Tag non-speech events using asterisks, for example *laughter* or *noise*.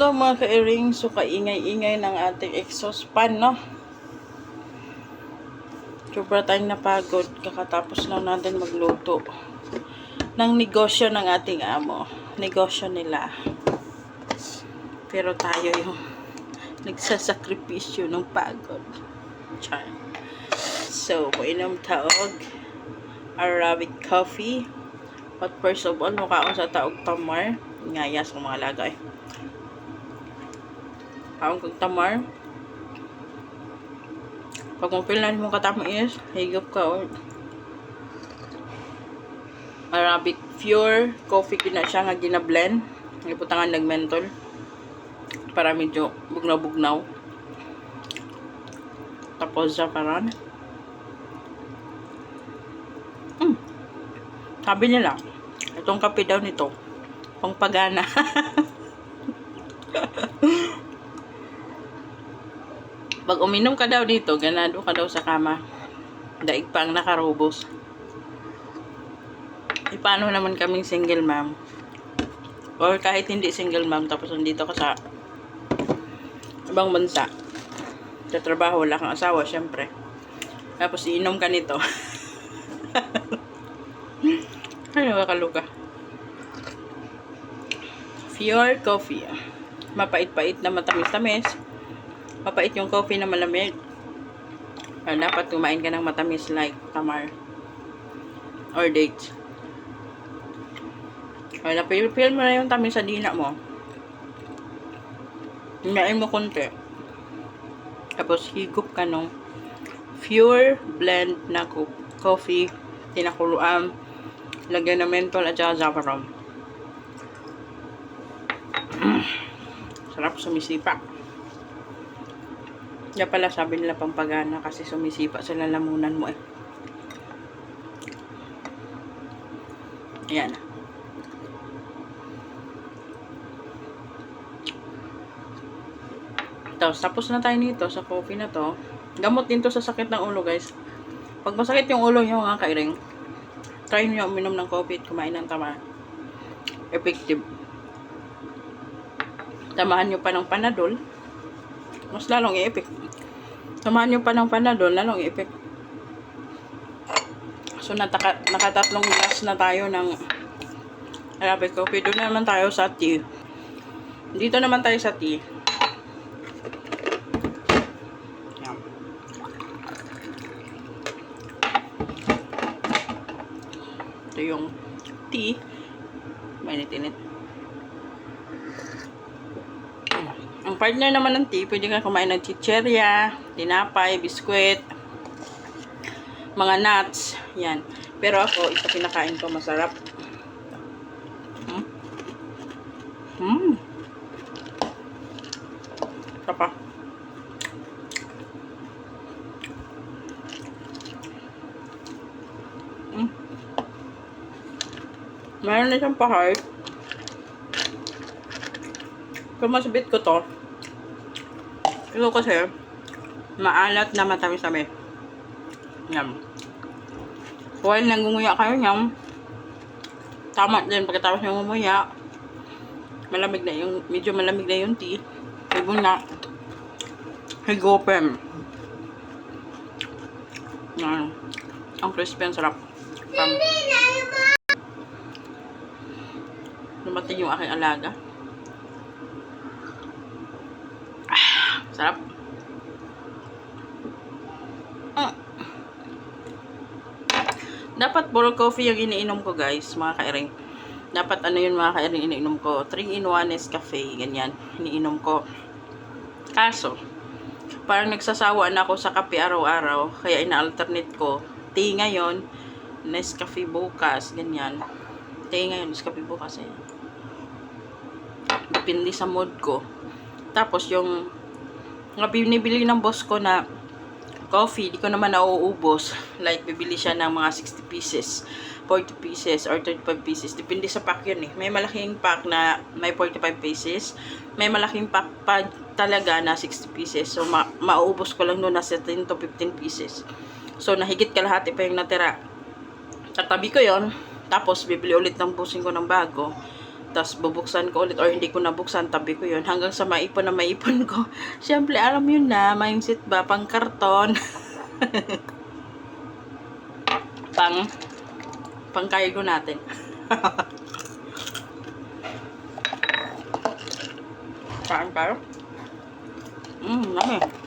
Hello mga ka-earring, so kaingay-ingay ng ating exhaust fan, no? Sobra tayong napagod, kakatapos lang natin magluto ng negosyo ng ating amo. Negosyo nila. Pero tayo yung *laughs* nagsasakripisyo ng pagod. Char. So, inom taog Arabic coffee. But first of all, mukha ako sa taog tamar. Ngaya sa mga lagay. Kaon kag tamar. Pag mo pilan mo katama is, higop ka or Arabic pure coffee kina siya nga gina-blend. Iputangan nagmentol para medyo bugnaw-bugnaw. Tapos zafaran. Mm. Sabi nila, itong kape daw nito, pangpagana. *laughs* Pag uminom ka daw dito, ganado ka daw sa kama. Daig pa ang nakarubos. E paano naman kaming single mom? Or kahit hindi single mom, tapos nandito ka sa ibang bansa. Sa trabaho, wala kang asawa, syempre. Tapos iinom ka nito. *laughs* ano ka kaluka? Pure coffee. Mapait-pait na matamis-tamis. Mapait yung coffee na malamig. Ah, dapat kumain ka ng matamis like tamar or dates. Ay, napil-feel mo na yung tamis sa dina mo. Hinain mo konti. Tapos, higop ka nung pure blend na co- coffee, tinakuluan, lagyan ng menthol at saka saffron. *clears throat* Sarap sumisipa. Kaya pala sabi nila pampagana kasi sumisipa sa lalamunan mo eh. Ayan. Tapos, tapos na tayo nito sa coffee na to. Gamot din to sa sakit ng ulo, guys. Pag masakit yung ulo nyo, mga kairing, try nyo uminom ng coffee at kumain ng tama. Effective. Tamahan nyo pa ng panadol. Mas lalong i-effect. Tamahan nyo pa ng panadol, lalong i-effect. So, nataka, nakatatlong glass na tayo ng Arabic coffee. Doon naman tayo sa tea. Dito naman tayo sa tea. Ito yung tea. Mainit-init. Ang partner naman ng tea, pwede ka kumain ng chicherya, tinapay, biskwit, mga nuts. Yan. Pero ako, ito kinakain ko masarap. Hmm. Hmm. Ito pa. Hmm. Mayroon na siyang pa-heart. Ko to, ito kasi, maalat na matamis-tamis. Yan. While nangunguya kayo niyan, tama din pagkatapos ng ngumuya, malamig na yung, medyo malamig na yung tea. Ibo na, higopem. Yan. Ang crispy, ang sarap. Um, Dumating yung aking alaga. Sarap. Mm. Dapat puro coffee yung iniinom ko guys, mga kairing. Dapat ano yun mga kairing iniinom ko. 3 in 1 Nescafe, ganyan. Iniinom ko. Kaso, parang nagsasawa na ako sa kape araw-araw. Kaya ina-alternate ko. Tea ngayon, Nescafe bukas, ganyan. Tea ngayon, Nescafe bukas eh. Depende sa mood ko. Tapos yung nga binibili ng boss ko na coffee, di ko naman nauubos. Like, bibili siya ng mga 60 pieces, 40 pieces, or 35 pieces. Depende sa pack yun eh. May malaking pack na may 45 pieces. May malaking pack pa talaga na 60 pieces. So, ma mauubos ko lang doon na 10 to 15 pieces. So, nahigit kalahati pa yung natira. Tatabi ko yon Tapos, bibili ulit ng busing ko ng bago. Tapos bubuksan ko ulit or hindi ko nabuksan, tabi ko yun. Hanggang sa maipon na maipon ko. *laughs* Siyempre, alam yun na, mindset ba, pang karton. *laughs* pang, pang cargo natin. *laughs* Saan tayo? Mmm, lami.